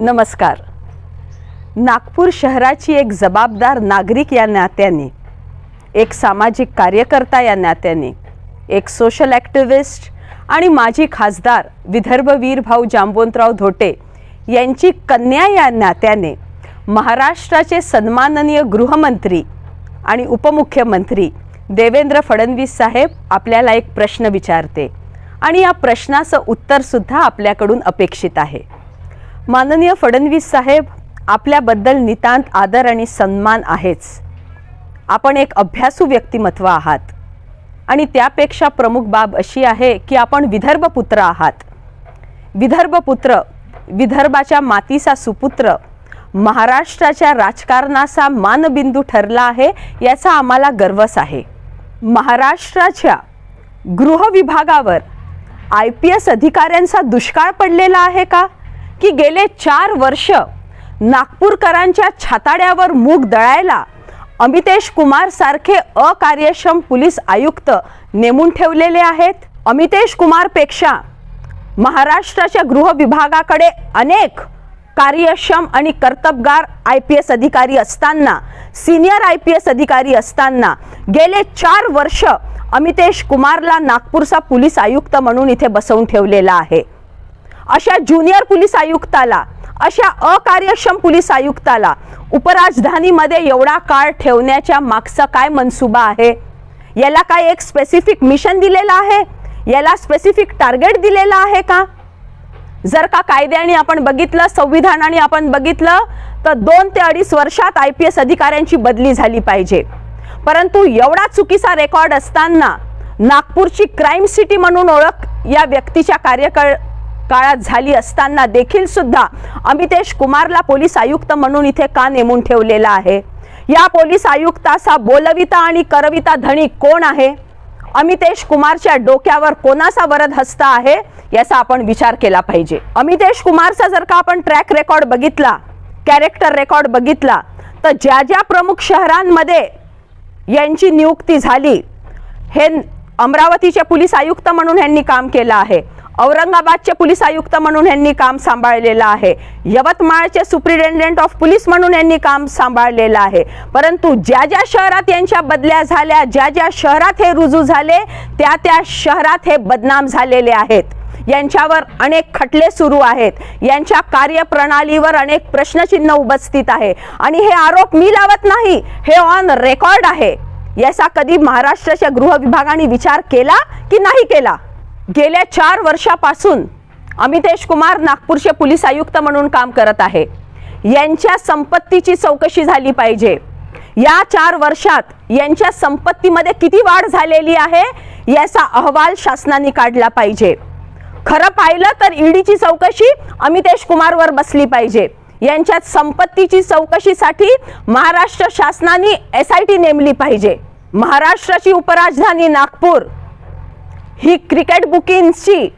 नमस्कार. नागपूर शहराची एक जबाबदार नागरिक या नात्याने एक सामाजिक कार्यकर्ता या नात्याने एक सोशल ॲक्टिव्हिस्ट आणि माजी खासदार विदर्भवीर भाऊ जांबोंतराव धोटे यांची कन्या या नात्याने महाराष्ट्राचे सन्माननीय गृहमंत्री आणि उपमुख्यमंत्री देवेंद्र फडणवीस साहेब आपल्याला एक प्रश्न विचारते आणि या प्रश्नाचं उत्तरसुद्धा आपल्याकडून अपेक्षित आहे. माननीय फडणवीस साहेब आपल्याबद्दल नितांत आदर आणि सन्मान आहेच. आपण एक अभ्यासू व्यक्तिमत्व आहात. आणि त्यापेक्षा प्रमुख बाब अशी आहे की आपण विदर्भपुत्र आहात. विदर्भपुत्र विदर्भाच्या मातीचा सुपुत्र महाराष्ट्राच्या राजकारणाचा मानबिंदू ठरला आहे याचा आम्हाला गर्वच आहे. महाराष्ट्राच्या गृह विभागावर आय पी एस अधिकाऱ्यांचा दुष्काळ पडलेला आहे का? की गेले चार वर्ष नागपूरकरांच्या छाताड्यावर मूग दळायला अमितेश कुमार सारखे अकार्यक्षम पोलीस आयुक्त नेमून ठेवलेले आहेत. अमितेश कुमारपेक्षा महाराष्ट्राच्या गृह विभागाकडे अनेक कार्यक्षम आणि कर्तबगार आय पी एस अधिकारी असताना सिनियर आय पी एस अधिकारी असताना गेले चार वर्ष अमितेश कुमारला नागपूरचा पोलीस आयुक्त म्हणून इथे बसवून ठेवलेला आहे. अशा ज्युनियर पोलीस आयुक्ताला अशा अकार्यक्षम पोलीस आयुक्ताला उपराजधानीमध्ये एवढा काळ ठेवण्याच्या मागचा काय मनसुबा आहे? याला काय एक स्पेसिफिक मिशन दिलेलं आहे? याला स्पेसिफिक टार्गेट दिलेलं आहे का? जर का कायद्याने आपण बघितलं संविधानाने आपण बघितलं तर दोन ते अडीच वर्षात आय पी एस अधिकाऱ्यांची बदली झाली पाहिजे. परंतु एवढा चुकीचा रेकॉर्ड असताना नागपूरची क्राईम सिटी म्हणून ओळख या व्यक्तीच्या कार्यकाळ काळात झाली असताना देखील सुद्धा अमितेश कुमारला पोलीस आयुक्त म्हणून इथे का नेमून ठेवलेला आहे? या पोलीस आयुक्ताचा बोलविता आणि करविता धणी कोण आहे? अमितेश कुमारच्या डोक्यावर कोणाचा वरद हस्त आहे? याचा आपण विचार केला पाहिजे. अमितेश कुमारचा जर का आपण ट्रॅक रेकॉर्ड बघितला कॅरेक्टर रेकॉर्ड बघितला तर ज्या ज्या प्रमुख शहरांमध्ये यांची नियुक्ती झाली हे अमरावतीचे पोलीस आयुक्त म्हणून यांनी काम केलं आहे. औरंगाबादचे पोलीस आयुक्त म्हणून यांनी काम सांभाळलेलं आहे. यवतमाळचे सुप्रिटेंडेंट ऑफ पोलीस म्हणून यांनी काम सांभाळलेलं आहे. परंतु ज्या ज्या शहरात यांच्या बदल्या झाल्या ज्या ज्या शहरात हे रुजू झाले त्या त्या शहरात हे बदनाम झालेले आहेत. यांच्यावर अनेक खटले सुरू आहेत. यांच्या कार्यप्रणालीवर अनेक प्रश्नचिन्ह उपस्थित आहे. आणि हे आरोप मी लावत नाही हे ऑन रेकॉर्ड आहे. याचा कधी महाराष्ट्राच्या गृह विभागाने विचार केला की नाही केला? गेल्या चार वर्षापासून अमितेश कुमार नागपूरचे पोलीस आयुक्त म्हणून काम करत आहे. यांच्या संपत्तीची चौकशी झाली पाहिजे. या चार वर्षात यांच्या संपत्तीमध्ये किती वाढ झालेली आहे याचा अहवाल शासनाने काढला पाहिजे. खरं पाहिलं तर ईडीची चौकशी अमितेश कुमारवर बसली पाहिजे. यांच्या संपत्तीची चौकशीसाठी महाराष्ट्र शासनाने एस आय टी नेमली पाहिजे. महाराष्ट्राची उपराजधानी नागपूर ही क्रिकेट बुकिंगची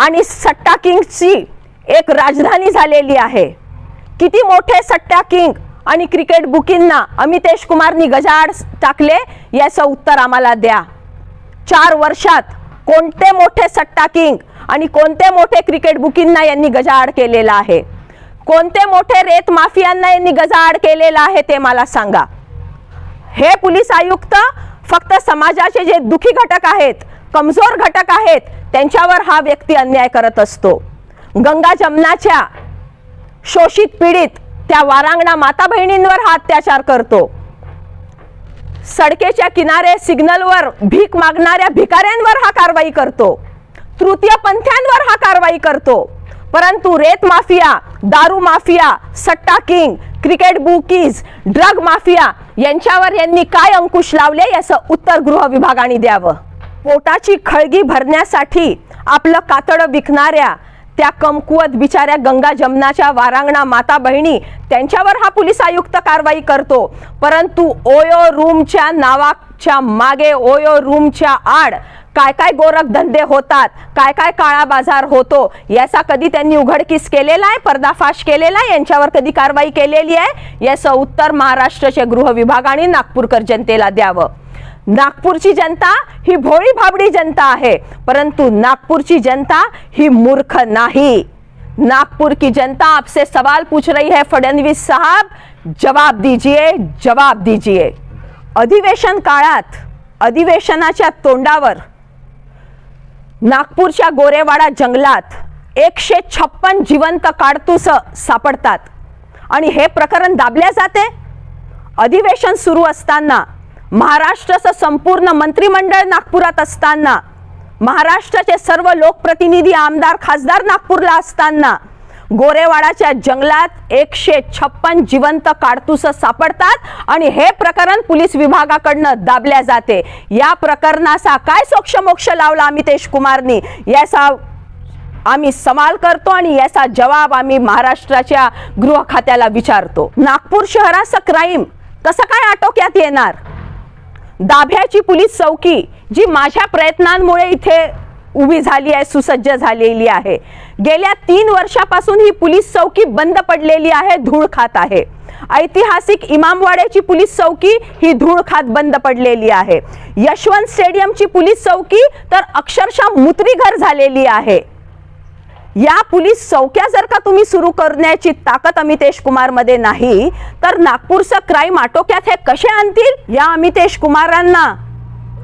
आणि सट्टा किंगची एक राजधानी झालेली आहे. किती मोठे सट्टा किंग आणि क्रिकेट बुकिंगना अमितेश कुमारनी गजाड टाकले याचं उत्तर आम्हाला द्या. चार वर्षात कोणते मोठे सट्टा किंग आणि कोणते मोठे क्रिकेट बुकिंगना यांनी गजाआड केलेला आहे? कोणते मोठे रेत माफियांना यांनी गजाआड केलेला आहे ते मला सांगा. हे पोलीस आयुक्त फक्त समाजाचे जे दुखी घटक आहेत कमजोर घटक आहेत त्यांच्यावर हा व्यक्ती अन्याय करत असतो. गंगा जमनाच्या शोषित पीडित त्या वारांगणा माता बहिणींवर हा अत्याचार करतो. सडकेच्या किनारे सिग्नलवर भीक मागणाऱ्या भिकाऱ्यांवर हा कारवाई करतो. तृतीय पंथ्यांवर हा कारवाई करतो. परंतु रेत माफिया दारू माफिया सट्टा king cricket bookies drug mafia यांच्यावर यांनी काय अंकुश लावले याचं उत्तर गृह विभागाने द्यावं. पोटाची खळगी भरण्यासाठी आपलं कातडं विकणाऱ्या त्या कमकुवत बिचाऱ्या गंगा जमनाच्या वारांगणा माता बहिणी त्यांच्यावर हा पोलीस आयुक्त कारवाई करतो. परंतु ओयो रूमच्या नावाच्या मागे ओयो रूमच्या आड काय काय गोरख धंदे होतात काय काय काळा बाजार होतो याचा कधी त्यांनी उघडकीस केलेला आहे पर्दाफाश केलेला आहे यांच्यावर कधी कारवाई केलेली आहे? याचं उत्तर महाराष्ट्राच्या गृह विभागाने नागपूरकर जनतेला द्यावं. नागपूरची जनता ही भोळी भाबडी जनता आहे. परंतु नागपूरची जनता ही मूर्ख नाही. नागपुर की जनता आपसे सवाल पूछ रही है फडणवीस साहब. जवाब दीजिए जवाब दीजिए. अधिवेशन काळात अधिवेशनाच्या तोंडावर नागपूरच्या गोरेवाडा जंगलात एकशे छप्पन जिवंत काडतूस सापडतात. आणि हे प्रकरण दाबले जाते? अधिवेशन सुरू असताना महाराष्ट्राचं संपूर्ण मंत्रिमंडळ नागपुरात असताना महाराष्ट्राचे सर्व लोकप्रतिनिधी आमदार खासदार नागपूरला असताना गोरेवाडाच्या जंगलात एकशे छप्पन जिवंत काडतूस सापडतात आणि हे प्रकरण पोलीस विभागाकडनं दाबल्या जाते. या प्रकरणाचा काय सोक्षमोक्ष लावला अमितेश कुमारनी याचा आम्ही सवाल करतो आणि याचा जवाब आम्ही महाराष्ट्राच्या गृह खात्याला विचारतो. नागपूर शहराचं क्राईम कसं काय आटोक्यात येणार? दाभ्याची पोलीस चौकी जी माझ्या प्रयत्नांमुळे इथे उभी झाली आहे सुसज्ज झालेली आहे. गेल्या तीन वर्षापासून ही पोलीस चौकी बंद पडलेली आहे धूळ खात आहे. ऐतिहासिक इमामवाड्याची पोलीस चौकी ही धूळ खात बंद पडलेली आहे. यशवंत स्टेडियमची पोलीस चौकी तर अक्षरशः मुत्रीघर झालेली आहे. या पोलीस चौक्या जर का तुम्ही सुरू करण्याची ताकद अमितेश कुमारमध्ये नाही तर नागपूरचं क्राईम आटोक्यात हे कसे आणतील? या अमितेश कुमारांना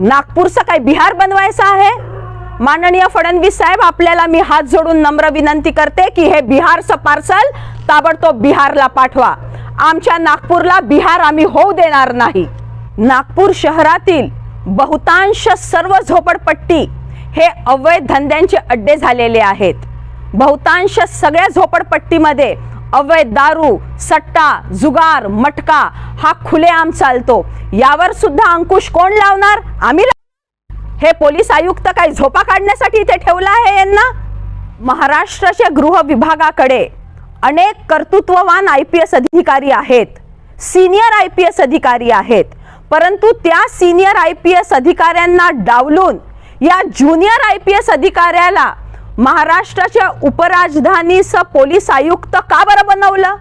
नागपूरचं काय बिहार बनवायचं आहे? माननीय फडणवीस साहेब आपल्याला मी हात जोडून नम्र विनंती करते की हे बिहारचं पार्सल ताबडतोब बिहारला पाठवा. आमच्या नागपूरला बिहार आम्ही होऊ देणार नाही. नागपूर शहरातील बहुतांश सर्व झोपडपट्टी हे अवैध धंद्यांचे अड्डे झालेले आहेत. बहुतांश सगळ्या झोपडपट्टीमध्ये अवैध दारू सट्टा जुगार मटका हा खुलेआम चालतो. यावर सुद्धा अंकुश कोण लावणार? आम्ही हे पोलीस आयुक्त काही झोपा काढण्यासाठी इथे ठेवलं आहे यांना? महाराष्ट्राच्या गृह विभागाकडे अनेक कर्तृत्ववान आय पी एस अधिकारी आहेत. सिनियर आय पी एस अधिकारी आहेत. परंतु त्या सिनियर आय पी एस अधिकाऱ्यांना डावलून या ज्युनियर आय पी एस अधिकाऱ्याला महाराष्ट्राच्या उपराजधानीचं पोलीस आयुक्त का बरं बनवलं?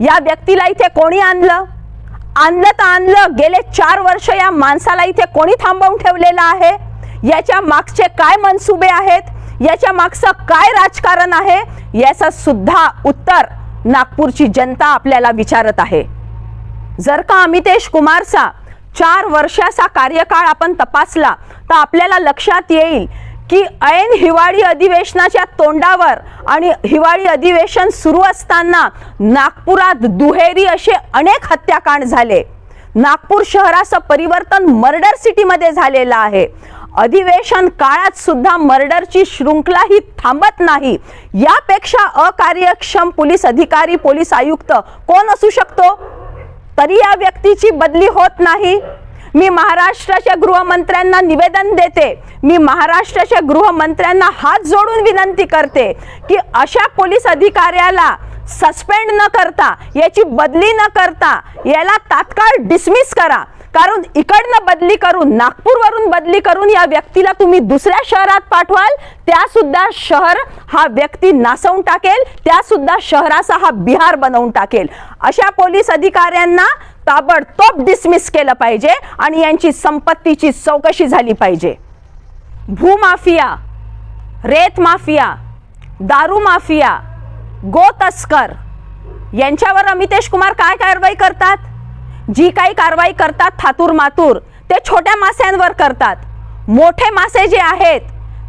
या व्यक्तीला इथे कोणी आणलं? आणलं तर आणलं गेले चार वर्ष या माणसाला इथे कोणी थांबवून ठेवलेलं आहे? याच्या मागचे काय मनसुबे आहेत? याच्या मागचं काय राजकारण आहे? याचं सुद्धा उत्तर नागपूरची जनता आपल्याला विचारत आहे. जर का अमितेश कुमारचा चार वर्षाचा कार्यकाळ आपण तपासला तर आपल्याला लक्षात येईल की ऐन हिवाळी अधिवेशनाच्या तोंडावर आणि हिवाळी अधिवेशन सुरू असताना नागपुरात दुहेरी असे अनेक हत्याकांड झाले. नागपूर शहराचं परिवर्तन मर्डर सिटीमध्ये झालेलं आहे. अधिवेशन काळात सुद्धा मर्डरची शृंखला ही थांबत नाही. यापेक्षा अकार्यक्षम पोलीस अधिकारी पोलीस आयुक्त कोण असू शकतो? तरी या व्यक्तीची बदली होत नाही. मी महाराष्ट्राच्या गृहमंत्र्यांना निवेदन देते. मी महाराष्ट्राच्या गृहमंत्र्यांना हात जोडून विनंती करते की अशा पोलीस अधिकाऱ्याला सस्पेंड न करता याची बदली न करता याला तात्काळ डिसमिस करा. कारण इकडनं बदली करून नागपूरवरून बदली करून या व्यक्तीला तुम्ही दुसऱ्या शहरात पाठवाल त्यासुद्धा शहर हा व्यक्ती नासवून टाकेल त्यासुद्धा शहराचा हा बिहार बनवून टाकेल. अशा पोलीस अधिकाऱ्यांना ताबडतोब डिसमिस केलं पाहिजे आणि यांची संपत्तीची चौकशी झाली पाहिजे. भूमाफिया रेत माफिया दारू माफिया गो तस्कर यांच्यावर अमितेश कुमार काय कारवाई करतात? जी काही कारवाई करतात थातूर मातूर ते छोट्या मास्यांवर करतात. मोठे मासे जे आहेत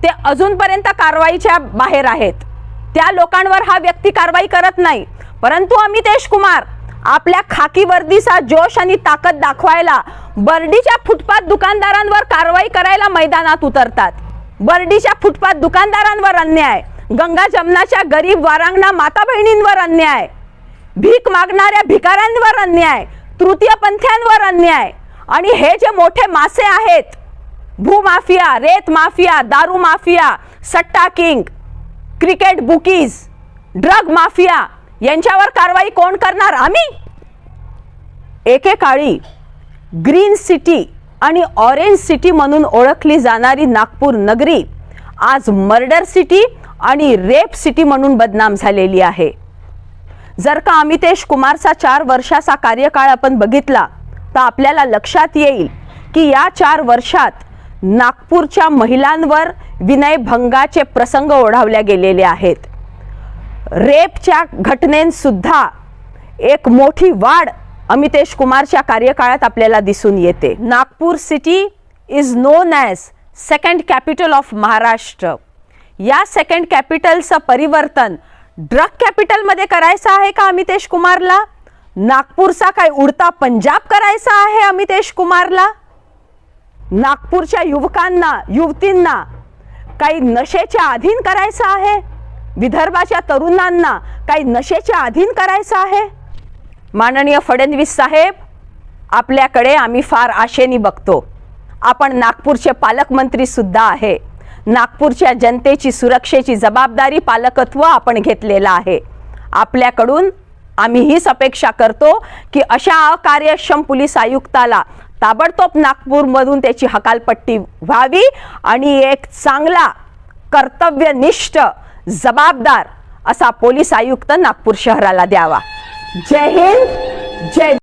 ते अजूनपर्यंत कारवाईच्या बाहेर आहेत. त्या लोकांवर हा व्यक्ती कारवाई करत नाही. परंतु अमितेश कुमार आपल्या खाकी वर्दीचा जोश आणि ताकद दाखवायला बर्डीच्या फुटपाथ दुकानदारांवर कारवाई करायला मैदानात उतरतात. बर्डीच्या फुटपाथ दुकानदारांवर अन्याय गंगा जमनाच्या गरीब वारांगणा माता बहिणींवर अन्याय भीक मागणाऱ्या भिकाऱ्यांवर अन्याय तृतीय पंथ्यांवर अन्याय आणि हे जे मोठे मासे आहेत भूमाफिया रेत माफिया दारू माफिया सट्टा king cricket bookies drug mafia यांच्यावर कारवाई कोण करणार? आम्ही? एकेकाळी ग्रीन सिटी आणि ऑरेंज सिटी म्हणून ओळखली जाणारी नागपूर नगरी आज मर्डर सिटी आणि रेप सिटी म्हणून बदनाम झालेली आहे. जर का अमितेश कुमारचा चार वर्षाचा कार्यकाळ आपण बघितला तर आपल्याला लक्षात येईल की या चार वर्षात नागपूरच्या महिलांवर विनयभंगाचे प्रसंग ओढावल्या गेलेले आहेत. रेपच्या घटनेंसुद्धा एक मोठी वाढ अमितेश कुमारच्या कार्यकाळात आपल्याला दिसून येते. Nagpur city is known as second capital of Maharashtra या सेकंड कॅपिटलचं परिवर्तन ड्रग कॅपिटलमध्ये करायचं आहे का अमितेश कुमारला? नागपूरचा काय उडता पंजाब करायचा आहे अमितेश कुमारला? नागपूरच्या युवकांना युवतींना काही नशेच्या अधीन करायचं आहे? विदर्भाच्या तरुणांना काही नशेच्या अधीन करायचं आहे? माननीय फडणवीस साहेब आपल्याकडे आम्ही फार आशेने बघतो. आपण नागपूरचे पालकमंत्रीसुद्धा आहे. नागपूरच्या जनतेची सुरक्षेची जबाबदारी पालकत्व आपण घेतलेलं आहे. आपल्याकडून आम्ही हीच अपेक्षा करतो की अशा अकार्यक्षम पोलीस आयुक्ताला ताबडतोब नागपूरमधून त्याची हकालपट्टी व्हावी आणि एक चांगला कर्तव्यनिष्ठ जबाबदार असा पोलीस आयुक्त नागपूर शहराला द्यावा. जय हिंद जय